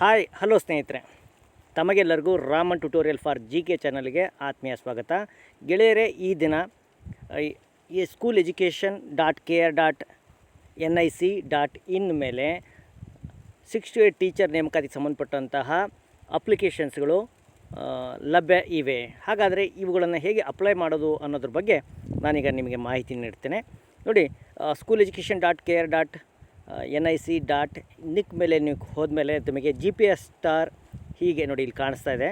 Hi, hello ಸ್ನೇಹಿತರೆ. ತಮಗೆಲ್ಲರಿಗೂ Raman tutorial for G K ಚಾನಲ್ಗೆ ಆತ್ಮೀಯ ಸ್ವಾಗತ. ಗೆಳೆಯರೇ, ಈ ದಿನ ಈ school education dot kar dot N I C dot in ಮೇಲೆ ಸಿಕ್ಸ್ ಟು ಏಟ್ ಟೀಚರ್ ನೇಮಕಾತಿಗೆ ಸಂಬಂಧಪಟ್ಟಂತಹ ಅಪ್ಲಿಕೇಶನ್ಸ್ಗಳು ಲಭ್ಯ ಇವೆ. ಹಾಗಾದರೆ ಇವುಗಳನ್ನು ಹೇಗೆ ಅಪ್ಲೈ ಮಾಡೋದು ಅನ್ನೋದ್ರ ಬಗ್ಗೆ ನಾನೀಗ ನಿಮಗೆ ಮಾಹಿತಿ ನೀಡ್ತೇನೆ. ನೋಡಿ school education dot kar dot N I C dot Nick ಮೇಲೆ ನೀವು ಹೋದ್ಮೇಲೆ ನಿಮಗೆ ಜಿ ಪಿ ಎಸ್ ಸ್ಟಾರ್ ಹೀಗೆ ನೋಡಿ ಇಲ್ಲಿ ಕಾಣಿಸ್ತಾ ಇದೆ.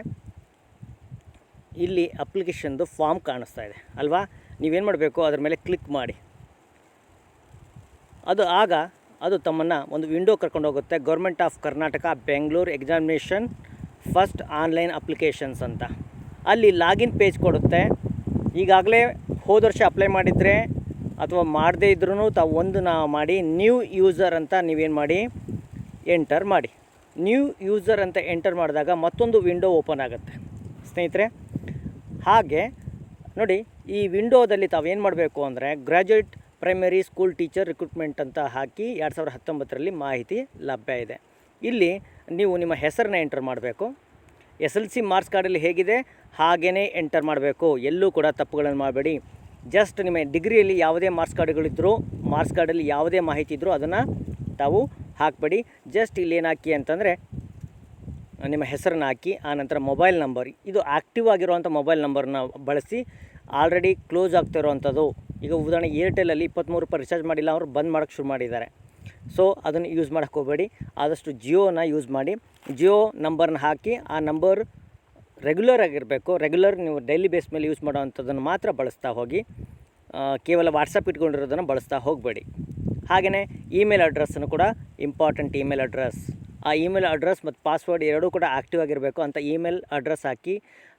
ಇಲ್ಲಿ ಅಪ್ಲಿಕೇಶನ್ದು ಫಾರ್ಮ್ ಕಾಣಿಸ್ತಾ ಇದೆ. ಅಲ್ವಾ? ನೀವೇನು ಮಾಡಬೇಕು? ಅದ್ರ ಮೇಲೆ ಕ್ಲಿಕ್ ಮಾಡಿ. ಅದು ಆಗ ಅದು ತಮ್ಮನ್ನು ಒಂದು ವಿಂಡೋ ಕರ್ಕೊಂಡು ಹೋಗುತ್ತೆ. Government of Karnataka Bengaluru examination first online applications ಅಂತ. ಅಲ್ಲಿ ಲಾಗಿನ್ ಪೇಜ್ ಕೊಡುತ್ತೆ. ಈಗಾಗಲೇ ಹೋದ ವರ್ಷ ಅಪ್ಲೈ ಮಾಡಿದರೆ ಅಥವಾ ಮಾಡದೇ ಇದ್ರೂ ತಾವು ಒಂದು ನಾವು ಮಾಡಿ ನ್ಯೂ ಯೂಸರ್ ಅಂತ ನೀವೇನು ಮಾಡಿ ಎಂಟರ್ ಮಾಡಿ. ನ್ಯೂ ಯೂಸರ್ ಅಂತ ಎಂಟರ್ ಮಾಡಿದಾಗ ಮತ್ತೊಂದು ವಿಂಡೋ ಓಪನ್ ಆಗುತ್ತೆ. ಸ್ನೇಹಿತರೆ, ಹಾಗೆ ನೋಡಿ ಈ ವಿಂಡೋದಲ್ಲಿ ತಾವೇನು ಮಾಡಬೇಕು ಅಂದರೆ graduate primary school teacher recruitment ಅಂತ ಹಾಕಿ ಎರಡು ಸಾವಿರದ ಹತ್ತೊಂಬತ್ತರಲ್ಲಿ ಮಾಹಿತಿ ಲಭ್ಯ ಇದೆ. ಇಲ್ಲಿ ನೀವು ನಿಮ್ಮ ಹೆಸರನ್ನ ಎಂಟರ್ ಮಾಡಬೇಕು. ಎಸ್ ಎಲ್ ಸಿ ಮಾರ್ಕ್ಸ್ ಕಾರ್ಡಲ್ಲಿ ಹೇಗಿದೆ? ಹಾಗೆಯೇ ಎಂಟರ್ ಮಾಡಬೇಕು. ಎಲ್ಲೂ ಕೂಡ ತಪ್ಪುಗಳನ್ನು ಮಾಡಬೇಡಿ. ಜಸ್ಟ್ ನಿಮ್ಮ ಡಿಗ್ರಿಯಲ್ಲಿ ಯಾವುದೇ ಮಾರ್ಕ್ಸ್ ಕಾರ್ಡ್ಗಳಿದ್ದರೂ ಮಾರ್ಕ್ಸ್ ಕಾರ್ಡಲ್ಲಿ ಯಾವುದೇ ಮಾಹಿತಿ ಇದ್ದರೂ ಅದನ್ನು ತಾವು ಹಾಕಬೇಡಿ. ಜಸ್ಟ್ ಇಲ್ಲಿ ಏನು ಹಾಕಿ ಅಂತಂದರೆ, ನಿಮ್ಮ ಹೆಸರನ್ನು ಹಾಕಿ ಆನಂತರ ಮೊಬೈಲ್ ನಂಬರ್. ಇದು ಆ್ಯಕ್ಟಿವ್ ಆಗಿರುವಂಥ ಮೊಬೈಲ್ ನಂಬರ್ನ ಬಳಸಿ ಆಲ್ರೆಡಿ ಕ್ಲೋಸ್ ಆಗ್ತಾ ಇರುವಂಥದ್ದು. ಈಗ ಉದಾಹರಣೆ ಏರ್ಟೆಲಲ್ಲಿ ಇಪ್ಪತ್ತ್ಮೂರು ರೂಪಾಯಿ ರಿಚಾರ್ಜ್ ಮಾಡಿಲ್ಲ ಅವರು ಬಂದ್ ಮಾಡೋಕ್ಕೆ ಶುರು ಮಾಡಿದ್ದಾರೆ. ಸೊ ಅದನ್ನು ಯೂಸ್ ಮಾಡೋಕ್ಕೆ ಹೋಗಬೇಡಿ. ಆದಷ್ಟು ಜಿಯೋನ ಯೂಸ್ ಮಾಡಿ. ಜಿಯೋ ನಂಬರ್ನ ಹಾಕಿ, ಆ ನಂಬರ್ ರೆಗ್ಯುಲರ್ ಆಗಿರಬೇಕು. ರೆಗ್ಯುಲರ್ ನೀವು ಡೈಲಿ ಬೇಸ್ ಮೇಲೆ ಯೂಸ್ ಮಾಡೋವಂಥದ್ದನ್ನು ಮಾತ್ರ ಬಳಸ್ತಾ ಹೋಗಿ ಕೇವಲ ವಾಟ್ಸಪ್ ಇಟ್ಕೊಂಡಿರೋದನ್ನು ಬಳಸ್ತಾ ಹೋಗಬೇಡಿ. ಹಾಗೆಯೇ ಇಮೇಲ್ ಅಡ್ರೆಸ್ಸನ್ನು ಕೂಡ ಇಂಪಾರ್ಟೆಂಟ್ ಇಮೇಲ್ ಅಡ್ರೆಸ್ ಆ ಇಮೇಲ್ ಅಡ್ರೆಸ್ ಮತ್ತು ಪಾಸ್ವರ್ಡ್ ಎರಡೂ ಕೂಡ ಆ್ಯಕ್ಟಿವ್ ಆಗಿರಬೇಕು ಅಂತ ಇಮೇಲ್ ಅಡ್ರೆಸ್ ಹಾಕಿ,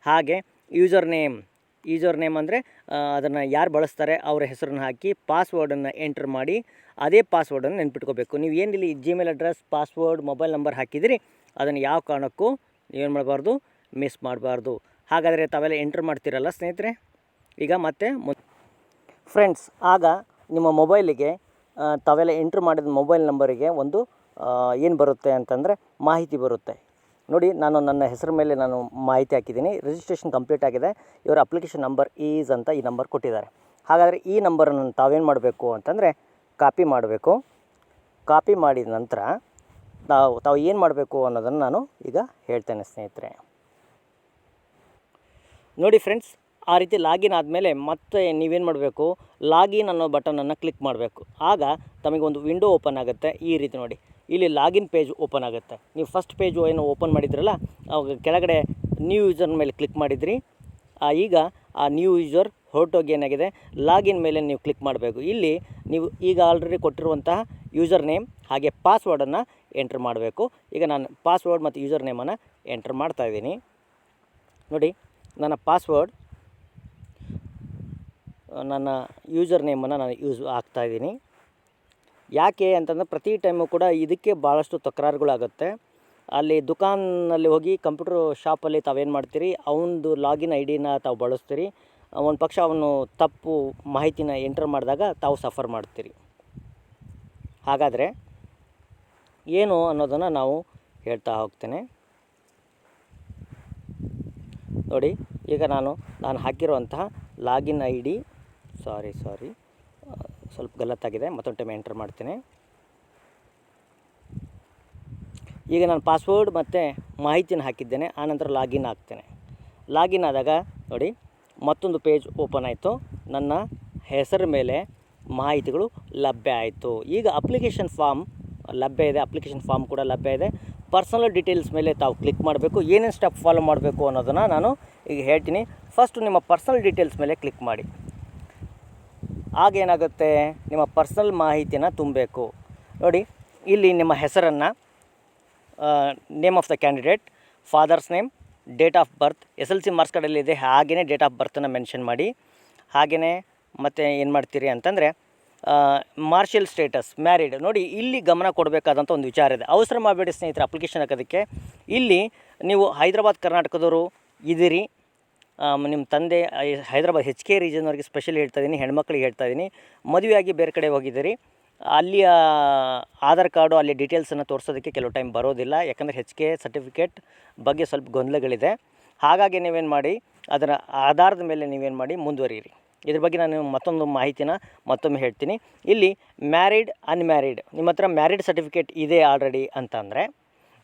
ಹಾಗೆ ಯೂಸರ್ ನೇಮ್ ಯೂಸರ್ ನೇಮ್ ಅಂದರೆ ಅದನ್ನು ಯಾರು ಬಳಸ್ತಾರೆ ಅವರ ಹೆಸರನ್ನು ಹಾಕಿ ಪಾಸ್ವರ್ಡನ್ನು ಎಂಟ್ರ್ ಮಾಡಿ ಅದೇ ಪಾಸ್ವರ್ಡನ್ನು ನೆನ್ಪಿಟ್ಕೋಬೇಕು. ನೀವು ಏನಿಲ್ಲಿ Gmail address password mobile number ಹಾಕಿದಿರಿ, ಅದನ್ನು ಯಾವ ಕಾರಣಕ್ಕೂ ನೀವೇನು ಮಾಡಬಾರ್ದು ಮಿಸ್ ಮಾಡಬಾರ್ದು. ಹಾಗಾದರೆ ತಾವೆಲ್ಲ ಎಂಟ್ರ್ ಮಾಡ್ತೀರಲ್ಲ ಸ್ನೇಹಿತರೆ? ಈಗ ಮತ್ತೆ ಫ್ರೆಂಡ್ಸ್ ಆಗ ನಿಮ್ಮ ಮೊಬೈಲಿಗೆ ತಾವೆಲ್ಲ ಎಂಟ್ರ್ ಮಾಡಿದ ಮೊಬೈಲ್ ನಂಬರಿಗೆ ಒಂದು ಏನು ಬರುತ್ತೆ ಅಂತಂದರೆ ಮಾಹಿತಿ ಬರುತ್ತೆ. ನೋಡಿ, ನಾನು ನನ್ನ ಹೆಸರು ಮೇಲೆ ನಾನು ಮಾಹಿತಿ ಹಾಕಿದ್ದೀನಿ. ರಿಜಿಸ್ಟ್ರೇಷನ್ ಕಂಪ್ಲೀಟ್ ಆಗಿದೆ. ಇವರ ಅಪ್ಲಿಕೇಶನ್ ನಂಬರ್ ಈಸ್ ಅಂತ ಈ ನಂಬರ್ ಕೊಟ್ಟಿದ್ದಾರೆ. ಹಾಗಾದರೆ ಈ ನಂಬರನ್ನು ತಾವೇನು ಮಾಡಬೇಕು ಅಂತಂದರೆ ಕಾಪಿ ಮಾಡಬೇಕು. ಕಾಪಿ ಮಾಡಿದ ನಂತರ ನಾವು ತಾವು ಏನು ಮಾಡಬೇಕು ಅನ್ನೋದನ್ನು ನಾನು ಈಗ ಹೇಳ್ತೇನೆ ಸ್ನೇಹಿತರೆ. ನೋಡಿ ಫ್ರೆಂಡ್ಸ್, ಆ ರೀತಿ ಲಾಗಿನ್ ಆದಮೇಲೆ ಮತ್ತೆ ನೀವೇನು ಮಾಡಬೇಕು? ಲಾಗಿನ್ ಅನ್ನೋ ಬಟನನ್ನು ಕ್ಲಿಕ್ ಮಾಡಬೇಕು. ಆಗ ತಮಗೆ ಒಂದು ವಿಂಡೋ ಓಪನ್ ಆಗುತ್ತೆ. ಈ ರೀತಿ ನೋಡಿ. ಇಲ್ಲಿ ಲಾಗಿನ್ ಪೇಜ್ ಓಪನ್ ಆಗುತ್ತೆ. ನೀವು ಫಸ್ಟ್ ಪೇಜು ಏನು ಓಪನ್ ಮಾಡಿದ್ರಲ್ಲ, ಅವಾಗ ಕೆಳಗಡೆ ನ್ಯೂ ಯೂಸರ್ ಮೇಲೆ ಕ್ಲಿಕ್ ಮಾಡಿದ್ರಿ. ಈಗ ಆ ನ್ಯೂ ಯೂಸರ್ ಹೊರಟೋಗಿ ಏನಾಗಿದೆ? ಲಾಗಿನ್ ಮೇಲೆ ನೀವು ಕ್ಲಿಕ್ ಮಾಡಬೇಕು. ಇಲ್ಲಿ ನೀವು ಈಗ ಆಲ್ರೆಡಿ ಕೊಟ್ಟಿರುವಂತಹ ಯೂಸರ್ ನೇಮ್, ಹಾಗೆ ಪಾಸ್ವರ್ಡನ್ನು ಎಂಟ್ರ್ ಮಾಡಬೇಕು. ಈಗ ನಾನು ಪಾಸ್ವರ್ಡ್ ಮತ್ತು ಯೂಸರ್ ನೇಮನ್ನು ಎಂಟ್ರ್ ಮಾಡ್ತಾಯಿದ್ದೀನಿ ನೋಡಿ. ನನ್ನ ಪಾಸ್ವರ್ಡ್ ನನ್ನ ಯೂಸರ್ ನೇಮನ್ನು ನಾನು ಯೂಸ್ ಆಗ್ತಾಯಿದ್ದೀನಿ ಯಾಕೆ ಅಂತಂದರೆ ಪ್ರತಿ ಟೈಮು ಕೂಡ ಇದಕ್ಕೆ ಭಾಳಷ್ಟು ತಕರಾರುಗಳಾಗುತ್ತೆ. ಅಲ್ಲಿ ದುಕಾನಲ್ಲಿ ಹೋಗಿ ಕಂಪ್ಯೂಟರ್ ಶಾಪಲ್ಲಿ ತಾವೇನು ಮಾಡ್ತೀರಿ? ಅವನದು ಲಾಗಿನ್ ಐ ಡಿನ ತಾವು ಬಳಸ್ತೀರಿ. ಒಂದು ಪಕ್ಷ ಅವನು ತಪ್ಪು ಮಾಹಿತಿನ ಎಂಟರ್ ಮಾಡಿದಾಗ ತಾವು ಸಫರ್ ಮಾಡ್ತೀರಿ. ಹಾಗಾದರೆ ಏನು ಅನ್ನೋದನ್ನು ನಾವು ಹೇಳ್ತಾ ಹೋಗ್ತೇನೆ. ನೋಡಿ, ಈಗ ನಾನು ನಾನು ಹಾಕಿರುವಂತಹ login I D sorry sorry ಸ್ವಲ್ಪ ಗಲತ್ತಾಗಿದೆ, ಮತ್ತೊಂದು ಟೈಮ್ ಎಂಟರ್ ಮಾಡ್ತೇನೆ. ಈಗ ನಾನು ಪಾಸ್ವರ್ಡ್ ಮತ್ತು ಮಾಹಿತಿನ ಹಾಕಿದ್ದೇನೆ ಆನಂತರ ಲಾಗಿನ್ ಆಗ್ತೇನೆ ಲಾಗಿನ್ ಆದಾಗ, ನೋಡಿ, ಮತ್ತೊಂದು ಪೇಜ್ ಓಪನ್ ಆಯಿತು, ನನ್ನ ಹೆಸರ ಮೇಲೆ ಮಾಹಿತಿಗಳು ಲಭ್ಯ ಆಯಿತು. ಈಗ ಅಪ್ಲಿಕೇಶನ್ ಫಾರ್ಮ್ ಲಭ್ಯ ಇದೆ ಅಪ್ಲಿಕೇಶನ್ ಫಾರ್ಮ್ ಕೂಡ ಲಭ್ಯ ಇದೆ. ಪರ್ಸನಲ್ ಡೀಟೇಲ್ಸ್ ಮೇಲೆ ತಾವು ಕ್ಲಿಕ್ ಮಾಡಬೇಕು, ಏನೇನು ಸ್ಟೆಪ್ ಫಾಲೋ ಮಾಡಬೇಕು ಅನ್ನೋದನ್ನು ನಾನು ಈಗ ಹೇಳ್ತೀನಿ. ಫಸ್ಟು ನಿಮ್ಮ ಪರ್ಸನಲ್ ಡೀಟೇಲ್ಸ್ ಮೇಲೆ ಕ್ಲಿಕ್ ಮಾಡಿ. ಆಗೇನಾಗುತ್ತೆ? ನಿಮ್ಮ ಪರ್ಸನಲ್ ಮಾಹಿತಿನ ತುಂಬಬೇಕು. ನೋಡಿ, ಇಲ್ಲಿ ನಿಮ್ಮ ಹೆಸರನ್ನು name of the candidate father's name date of birth S L C marks ಕಾರ್ಡಲ್ಲಿ ಇದೆ ಹಾಗೆಯೇ ಡೇಟ್ ಆಫ್ ಬರ್ತನ್ನು ಮೆನ್ಷನ್ ಮಾಡಿ. ಹಾಗೆಯೇ ಮತ್ತು ಏನು ಮಾಡ್ತೀರಿ ಅಂತಂದರೆ ಮಾರ್ಷಿಯಲ್ ಸ್ಟೇಟಸ್ ಮ್ಯಾರಿಡ್ ನೋಡಿ, ಇಲ್ಲಿ ಗಮನ ಕೊಡಬೇಕಾದಂಥ ಒಂದು ವಿಚಾರ ಇದೆ. ಅವಸರ ಮಾಡಬೇಡಿ ಸ್ನೇಹಿತರೆ ಅಪ್ಲಿಕೇಶನ್ ಹಾಕೋದಕ್ಕೆ. ಇಲ್ಲಿ ನೀವು ಹೈದರಾಬಾದ್, ಕರ್ನಾಟಕದವರು ಇದ್ದೀರಿ. ನಿಮ್ಮ ತಂದೆ ಹೈದರಾಬಾದ್ ಹೆಚ್ ಕೆ ರೀಜನ್ವರೆಗೆ ಸ್ಪೆಷಲಿ ಹೇಳ್ತಾ ಇದ್ದೀನಿ ಹೆಣ್ಮಕ್ಳಿಗೆ ಹೇಳ್ತಾ ಇದ್ದೀನಿ ಮದುವೆಯಾಗಿ ಬೇರೆ ಕಡೆ ಹೋಗಿದ್ದೀರಿ. ಅಲ್ಲಿಯ ಆಧಾರ್ ಕಾರ್ಡು ಅಲ್ಲಿ ಡೀಟೇಲ್ಸನ್ನು ತೋರಿಸೋದಕ್ಕೆ ಕೆಲವು ಟೈಮ್ ಬರೋದಿಲ್ಲ. ಯಾಕಂದರೆ ಹೆಚ್ ಕೆ ಸರ್ಟಿಫಿಕೇಟ್ ಬಗ್ಗೆ ಸ್ವಲ್ಪ ಗೊಂದಲಗಳಿದೆ. ಹಾಗಾಗಿ ನೀವೇನು ಮಾಡಿ, ಅದರ ಆಧಾರದ ಮೇಲೆ ನೀವೇನು ಮಾಡಿ ಮುಂದುವರಿಯಿರಿ. ಇದ್ರ ಬಗ್ಗೆ ನಾನು ಮತ್ತೊಂದು ಮಾಹಿತಿನ ಮತ್ತೊಮ್ಮೆ ಹೇಳ್ತೀನಿ. ಇಲ್ಲಿ ಮ್ಯಾರಿಡ್ ಅನ್ಮ್ಯಾರಿಡ್ ನಿಮ್ಮ ಹತ್ರ ಮ್ಯಾರಿಡ್ ಸರ್ಟಿಫಿಕೇಟ್ ಇದೆ ಆಲ್ರೆಡಿ ಅಂತಂದರೆ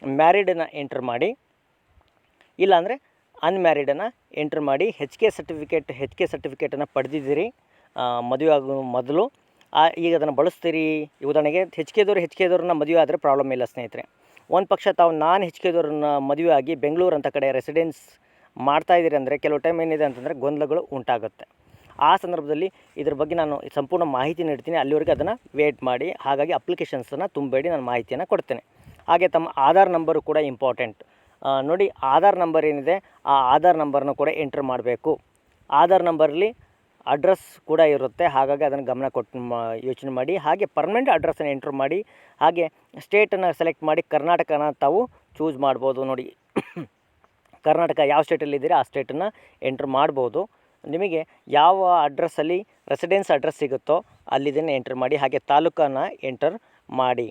ಮ್ಯಾರಿಡನ್ನು ಎಂಟ್ರ್ ಮಾಡಿ ಇಲ್ಲಾಂದರೆ ಅನ್ಮ್ಯಾರಿಡನ್ನು ಎಂಟ್ರ್ ಮಾಡಿ H K certificate H K ಸರ್ಟಿಫಿಕೇಟನ್ನು ಪಡೆದಿದ್ದೀರಿ. ಮದುವೆ ಆಗೋ ಮೊದಲು ಆ, ಈಗ ಅದನ್ನು ಬಳಸ್ತೀರಿ ಉದಾಹರಣೆಗೆ ಹೆಚ್ ಕೆದವ್ರು ಹೆಚ್ ಕೆದವ್ರನ್ನ ಮದುವೆ ಆದರೆ ಪ್ರಾಬ್ಲಮ್ ಇಲ್ಲ ಸ್ನೇಹಿತರೆ. ಒಂದು ಪಕ್ಷ ತಾವು ನಾನು ಹೆಚ್ ಕೆದವ್ರನ್ನ ಮದುವೆ ಆಗಿ ಬೆಂಗಳೂರು ಅಂತ ಕಡೆ ರೆಸಿಡೆನ್ಸ್ ಮಾಡ್ತಾಯಿದ್ದೀರಿ ಅಂದರೆ ಕೆಲವು ಟೈಮ್ ಏನಿದೆ ಅಂತಂದರೆ ಗೊಂದಲಗಳು ಉಂಟಾಗುತ್ತೆ. ಆ ಸಂದರ್ಭದಲ್ಲಿ ಇದ್ರ ಬಗ್ಗೆ ನಾನು ಸಂಪೂರ್ಣ ಮಾಹಿತಿ ನೀಡ್ತೀನಿ. ಅಲ್ಲಿವರೆಗೆ ಅದನ್ನು ವೇಟ್ ಮಾಡಿ. ಹಾಗಾಗಿ ಅಪ್ಲಿಕೇಶನ್ಸನ್ನು ತುಂಬಬೇಡಿ ನಾನು ಮಾಹಿತಿಯನ್ನು ಕೊಡ್ತೇನೆ. ಹಾಗೆ ತಮ್ಮ ಆಧಾರ್ ನಂಬರು ಕೂಡ ಇಂಪಾರ್ಟೆಂಟ್ ನೋಡಿ, ಆಧಾರ್ ನಂಬರ್ ಏನಿದೆ? ಆ ಆಧಾರ್ ನಂಬರ್ನ ಕೂಡ ಎಂಟ್ರ್ ಮಾಡಬೇಕು. ಆಧಾರ್ ನಂಬರಲ್ಲಿ ಅಡ್ರೆಸ್ ಕೂಡ ಇರುತ್ತೆ. ಹಾಗಾಗಿ ಅದನ್ನು ಗಮನ ಕೊಟ್ಟು ಯೋಚನೆ ಮಾಡಿ. ಹಾಗೆ ಪರ್ಮನೆಂಟ್ ಅಡ್ರೆಸ್ಸನ್ನು ಎಂಟ್ರ್ ಮಾಡಿ. ಹಾಗೆ ಸ್ಟೇಟನ್ನು ಸೆಲೆಕ್ಟ್ ಮಾಡಿ ಕರ್ನಾಟಕನ ತಾವು ಚೂಸ್ ಮಾಡ್ಬೋದು. ನೋಡಿ, ಕರ್ನಾಟಕ ಯಾವ ಸ್ಟೇಟಲ್ಲಿದ್ದೀರಾ ಆ ಸ್ಟೇಟನ್ನು ಎಂಟ್ರ್ ಮಾಡ್ಬೋದು. ನಿಮಗೆ ಯಾವ ಅಡ್ರೆಸ್ಸಲ್ಲಿ ರೆಸಿಡೆನ್ಸ್ ಅಡ್ರೆಸ್ ಸಿಗುತ್ತೋ ಅಲ್ಲಿದನ್ನು ಎಂಟ್ರ್ ಮಾಡಿ, ಹಾಗೆ ತಾಲೂಕನ್ನು ಎಂಟರ್ ಮಾಡಿ.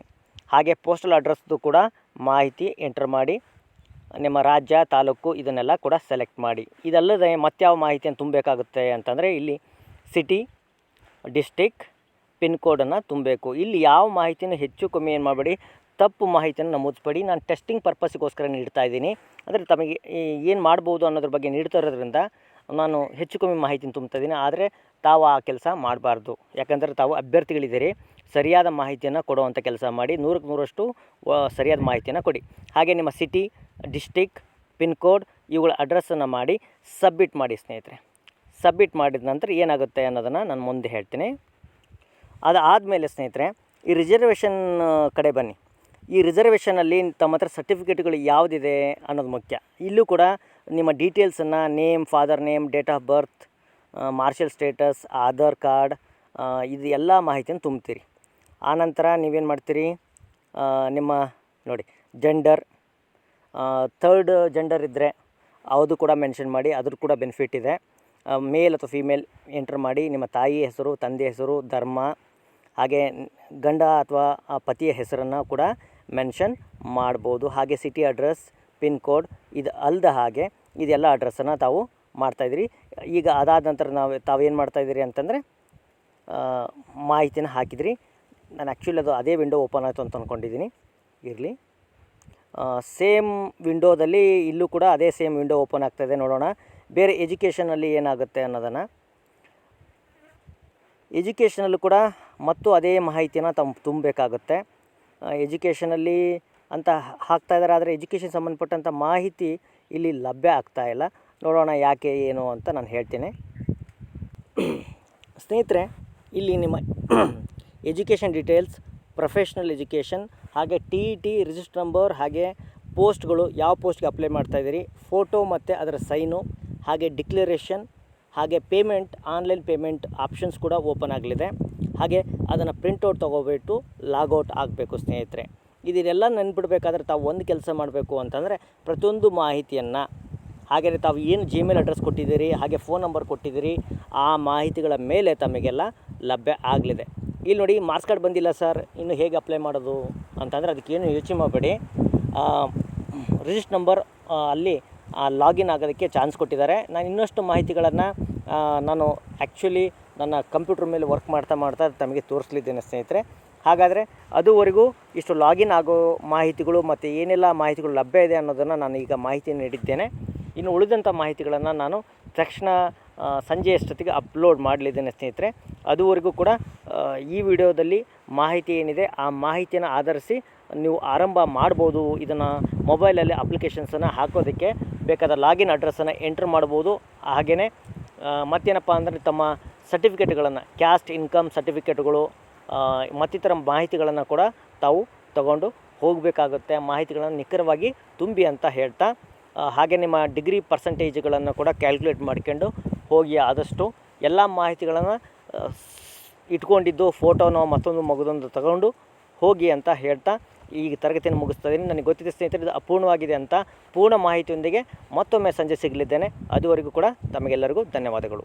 ಹಾಗೆ ಪೋಸ್ಟಲ್ ಅಡ್ರೆಸ್ದು ಕೂಡ ಮಾಹಿತಿ ಎಂಟ್ರ್ ಮಾಡಿ, ನಿಮ್ಮ ರಾಜ್ಯ, ತಾಲೂಕು ಇದನ್ನೆಲ್ಲ ಕೂಡ ಸೆಲೆಕ್ಟ್ ಮಾಡಿ. ಇದಲ್ಲದೆ ಮತ್ಯಾವ ಮಾಹಿತಿಯನ್ನು ತುಂಬಬೇಕಾಗುತ್ತೆ ಅಂತಂದರೆ ಇಲ್ಲಿ ಸಿಟಿ ಡಿಸ್ಟಿಕ್ ಪಿನ್ ಕೋಡನ್ನು ತುಂಬಬೇಕು. ಇಲ್ಲಿ ಯಾವ ಮಾಹಿತಿನೂ ಹೆಚ್ಚು ಕಮ್ಮಿ ಏನು ಮಾಡಬೇಡಿ, ತಪ್ಪು ಮಾಹಿತಿಯನ್ನು ನಮೂದಿಸ್ಬೇಡಿ. ನಾನು ಟೆಸ್ಟಿಂಗ್ ಪರ್ಪಸ್ಗೋಸ್ಕರ ನೀಡ್ತಾ ಇದ್ದೀನಿ. ಅಂದರೆ ತಮಗೆ ಏನು ಮಾಡ್ಬೋದು ಅನ್ನೋದ್ರ ಬಗ್ಗೆ ನೀಡ್ತಾ ಇರೋದ್ರಿಂದ ನಾನು ಹೆಚ್ಚು ಕಮ್ಮಿ ಮಾಹಿತಿನ ತುಂಬ್ತಾ ಇದ್ದೀನಿ ಆದರೆ ತಾವು ಆ ಕೆಲಸ ಮಾಡಬಾರ್ದು. ಯಾಕಂದರೆ ತಾವು ಅಭ್ಯರ್ಥಿಗಳಿದ್ದೀರಿ, ಸರಿಯಾದ ಮಾಹಿತಿಯನ್ನು ಕೊಡುವಂಥ ಕೆಲಸ ಮಾಡಿ, ನೂರಕ್ಕೆ ನೂರಷ್ಟು ಸರಿಯಾದ ಮಾಹಿತಿಯನ್ನು ಕೊಡಿ. ಹಾಗೆ ನಿಮ್ಮ ಸಿಟಿ, ಡಿಸ್ಟಿಕ್, ಪಿನ್ ಕೋಡ್ ಇವುಗಳ ಅಡ್ರೆಸ್ಸನ್ನು ಮಾಡಿ ಸಬ್ಮಿಟ್ ಮಾಡಿ ಸ್ನೇಹಿತರೆ. ಸಬ್ಮಿಟ್ ಮಾಡಿದ ನಂತರ ಏನಾಗುತ್ತೆ ಅನ್ನೋದನ್ನು ನಾನು ಮುಂದೆ ಹೇಳ್ತೀನಿ. ಅದಾದಮೇಲೆ ಸ್ನೇಹಿತರೆ, ಈ ರಿಸರ್ವೇಷನ್ ಕಡೆ ಬನ್ನಿ. ಈ ರಿಸರ್ವೇಷನಲ್ಲಿ ತಮ್ಮ ಹತ್ರ ಸರ್ಟಿಫಿಕೇಟ್ಗಳು ಯಾವುದಿದೆ ಅನ್ನೋದು ಮುಖ್ಯ. ಇಲ್ಲೂ ಕೂಡ ನಿಮ್ಮ ಡೀಟೇಲ್ಸನ್ನು name, father name, date of birth marital status, Aadhaar card ಇದು ಎಲ್ಲ ಮಾಹಿತಿಯನ್ನು ತುಂಬ್ತೀರಿ. ಆನಂತರ ನೀವೇನು ಮಾಡ್ತೀರಿ? ನಿಮ್ಮ, ನೋಡಿ ಜೆಂಡರ್ ಥರ್ಡ್ ಜೆಂಡರ್ ಇದ್ದರೆ ಅದು ಕೂಡ ಮೆನ್ಷನ್ ಮಾಡಿ, ಅದ್ರ ಕೂಡ ಬೆನಿಫಿಟ್ ಇದೆ. ಮೇಲ್ ಅಥವಾ ಫೀಮೇಲ್ ಎಂಟ್ರ್ ಮಾಡಿ, ನಿಮ್ಮ ತಾಯಿ ಹೆಸರು ತಂದೆ ಹೆಸರು, ಧರ್ಮ, ಹಾಗೆ ಗಂಡ ಅಥವಾ ಪತಿಯ ಹೆಸರನ್ನು ಕೂಡ ಮೆನ್ಷನ್ ಮಾಡ್ಬೋದು. ಹಾಗೆ ಸಿಟಿ ಅಡ್ರೆಸ್ ಪಿನ್ ಕೋಡ್ ಇದು ಅಲ್ದ ಹಾಗೆ ಇದೆಲ್ಲ ಅಡ್ರೆಸ್ಸನ್ನು ತಾವು ಮಾಡ್ತಾಯಿದ್ರಿ ಈಗ ಅದಾದ ನಂತರ ನಾವು ತಾವೇನು ಮಾಡ್ತಾಯಿದ್ದೀರಿ ಅಂತಂದರೆ ಮಾಹಿತಿನ ಹಾಕಿದ್ರಿ. ನಾನು ಆ್ಯಕ್ಚುಲಿ ಅದು ಅದೇ ವಿಂಡೋ ಓಪನ್ ಆಯಿತು ಅಂತ ಅಂದ್ಕೊಂಡಿದ್ದೀನಿ ಇರಲಿ. ಸೇಮ್ ವಿಂಡೋದಲ್ಲಿ ಇಲ್ಲೂ ಕೂಡ ಅದೇ ಸೇಮ್ ವಿಂಡೋ ಓಪನ್ ಆಗ್ತಾಯಿದೆ ನೋಡೋಣ. ಬೇರೆ ಎಜುಕೇಷನಲ್ಲಿ ಏನಾಗುತ್ತೆ ಅನ್ನೋದನ್ನು. ಎಜುಕೇಷನಲ್ಲೂ ಕೂಡ ಮತ್ತು ಅದೇ ಮಾಹಿತಿನ ತಮ್ಮ ತುಂಬಬೇಕಾಗುತ್ತೆ. ಎಜುಕೇಷನಲ್ಲಿ ಅಂತ ಹಾಕ್ತಾ ಇದ್ದಾರೆ ಆದರೆ ಎಜುಕೇಷನ್ ಸಂಬಂಧಪಟ್ಟಂಥ ಮಾಹಿತಿ ಇಲ್ಲಿ ಲಭ್ಯ ಆಗ್ತಾ ಇಲ್ಲ. ನೋಡೋಣ ಯಾಕೆ ಏನು ಅಂತ ನಾನು ಹೇಳ್ತೀನಿ. ಸ್ನೇಹಿತರೆ, ಇಲ್ಲಿ ನಿಮ್ಮ ಎಜುಕೇಷನ್ ಡೀಟೇಲ್ಸ್, ಪ್ರೊಫೆಷ್ನಲ್ ಎಜುಕೇಷನ್, ಹಾಗೆ ಟಿ ಟಿ ರಿಜಿಸ್ಟರ್ ನಂಬರ್ ಹಾಗೆ ಪೋಸ್ಟ್ಗಳು ಯಾವ ಪೋಸ್ಟ್ಗೆ ಅಪ್ಲೈ ಮಾಡ್ತಾ ಇದ್ದೀರಿ, ಫೋಟೋ ಮತ್ತು ಅದರ ಸೈನು, ಹಾಗೆ ಡಿಕ್ಲರೇಷನ್, ಹಾಗೆ ಪೇಮೆಂಟ್, ಆನ್ಲೈನ್ ಪೇಮೆಂಟ್ ಆಪ್ಷನ್ಸ್ ಕೂಡ ಓಪನ್ ಆಗಲಿದೆ. ಹಾಗೆ ಅದನ್ನು ಪ್ರಿಂಟೌಟ್ ತೊಗೋಬಿಟ್ಟು ಲಾಗೌಟ್ ಆಗಬೇಕು ಸ್ನೇಹಿತರೆ. ಇದನ್ನೆಲ್ಲ ನೆನ್ಪಿಡ್ಬೇಕಾದ್ರೆ ತಾವು ಒಂದು ಕೆಲಸ ಮಾಡಬೇಕು ಅಂತಂದರೆ ಪ್ರತಿಯೊಂದು ಮಾಹಿತಿಯನ್ನು ಹಾಗೆ ತಾವು ಏನು ಜಿಮೇಲ್ ಅಡ್ರೆಸ್ ಕೊಟ್ಟಿದ್ದೀರಿ, ಹಾಗೆ ಫೋನ್ ನಂಬರ್ ಕೊಟ್ಟಿದ್ದೀರಿ, ಆ ಮಾಹಿತಿಗಳ ಮೇಲೆ ತಮಗೆಲ್ಲ ಲಭ್ಯ ಆಗಲಿದೆ. ಇಲ್ಲಿ ನೋಡಿ ಮಾರ್ಕ್ಸ್ ಕಾರ್ಡ್ ಬಂದಿಲ್ಲ ಸರ್ ಇನ್ನು ಹೇಗೆ ಅಪ್ಲೈ ಮಾಡೋದು ಅಂತಂದರೆ ಅದಕ್ಕೇನು ಯೋಚನೆ ಮಾಡಬೇಡಿ. ರಿಜಿಸ್ಟ್ ನಂಬರ್ ಅಲ್ಲಿ ಲಾಗಿನ್ ಆಗೋದಕ್ಕೆ ಚಾನ್ಸ್ ಕೊಟ್ಟಿದ್ದಾರೆ. ನಾನು ಇನ್ನಷ್ಟು ಮಾಹಿತಿಗಳನ್ನು ನಾನು ಆ್ಯಕ್ಚುಲಿ ನನ್ನ ಕಂಪ್ಯೂಟರ್ ಮೇಲೆ ವರ್ಕ್ ಮಾಡ್ತಾ ಮಾಡ್ತಾ ತಮಗೆ ತೋರಿಸ್ಲಿದ್ದೇನೆ ಸ್ನೇಹಿತರೆ. ಹಾಗಾದರೆ ಅದುವರೆಗೂ ಇಷ್ಟು ಲಾಗಿನ್ ಆಗೋ ಮಾಹಿತಿಗಳು ಮತ್ತು ಏನೆಲ್ಲ ಮಾಹಿತಿಗಳು ಲಭ್ಯ ಇದೆ ಅನ್ನೋದನ್ನು ನಾನು ಈಗ ಮಾಹಿತಿ ನೀಡಿದ್ದೇನೆ. ಇನ್ನು ಉಳಿದಂಥ ಮಾಹಿತಿಗಳನ್ನು ನಾನು ತಕ್ಷಣ ಸಂಜೆ ಅಷ್ಟೊತ್ತಿಗೆ ಅಪ್ಲೋಡ್ ಮಾಡಲಿದ್ದೇನೆ ಸ್ನೇಹಿತರೆ. ಅದುವರೆಗೂ ಕೂಡ ಈ ವಿಡಿಯೋದಲ್ಲಿ ಮಾಹಿತಿ ಏನಿದೆ ಆ ಮಾಹಿತಿಯನ್ನು ಆಧರಿಸಿ ನೀವು ಆರಂಭ ಮಾಡ್ಬೋದು. ಇದನ್ನು ಮೊಬೈಲಲ್ಲಿ ಅಪ್ಲಿಕೇಶನ್ಸನ್ನು ಹಾಕೋದಕ್ಕೆ ಬೇಕಾದ ಲಾಗಿನ್ ಅಡ್ರೆಸ್ಸನ್ನು ಎಂಟ್ರ್ ಮಾಡ್ಬೋದು. ಹಾಗೆಯೇ ಮತ್ತೇನಪ್ಪ ಅಂದರೆ ತಮ್ಮ ಸರ್ಟಿಫಿಕೇಟ್ಗಳನ್ನು, ಕ್ಯಾಸ್ಟ್ ಇನ್ಕಮ್ ಸರ್ಟಿಫಿಕೇಟ್ಗಳು ಮತ್ತಿತರ ಮಾಹಿತಿಗಳನ್ನು ಕೂಡ ತಾವು ತಗೊಂಡು ಹೋಗಬೇಕಾಗುತ್ತೆ. ಮಾಹಿತಿಗಳನ್ನು ನಿಖರವಾಗಿ ತುಂಬಿ ಅಂತ ಹೇಳ್ತಾ ಹಾಗೆ ನಿಮ್ಮ ಡಿಗ್ರಿ ಪರ್ಸಂಟೇಜ್ಗಳನ್ನು ಕೂಡ ಕ್ಯಾಲ್ಕುಲೇಟ್ ಮಾಡ್ಕೊಂಡು ಹೋಗಿ ಆದಷ್ಟು ಎಲ್ಲ ಮಾಹಿತಿಗಳನ್ನು ಇಟ್ಕೊಂಡಿದ್ದು, ಫೋಟೋನೋ ಮತ್ತೊಂದು ಮಗದೊಂದು ತಗೊಂಡು ಹೋಗಿ ಅಂತ ಹೇಳ್ತಾ ಈ ತರಗತಿಯನ್ನು ಮುಗಿಸ್ತಾ ಇದ್ದೀನಿ. ನನಗೆ ಗೊತ್ತಿದೆ ಸ್ನೇಹಿತರೆ, ಇದು ಅಪೂರ್ಣವಾಗಿದೆ ಅಂತ ಪೂರ್ಣ ಮಾಹಿತಿಯೊಂದಿಗೆ ಮತ್ತೊಮ್ಮೆ ಸಂಜೆ ಸಿಗಲಿದ್ದೇನೆ. ಅದುವರೆಗೂ ಕೂಡ ತಮಗೆಲ್ಲರಿಗೂ ಧನ್ಯವಾದಗಳು.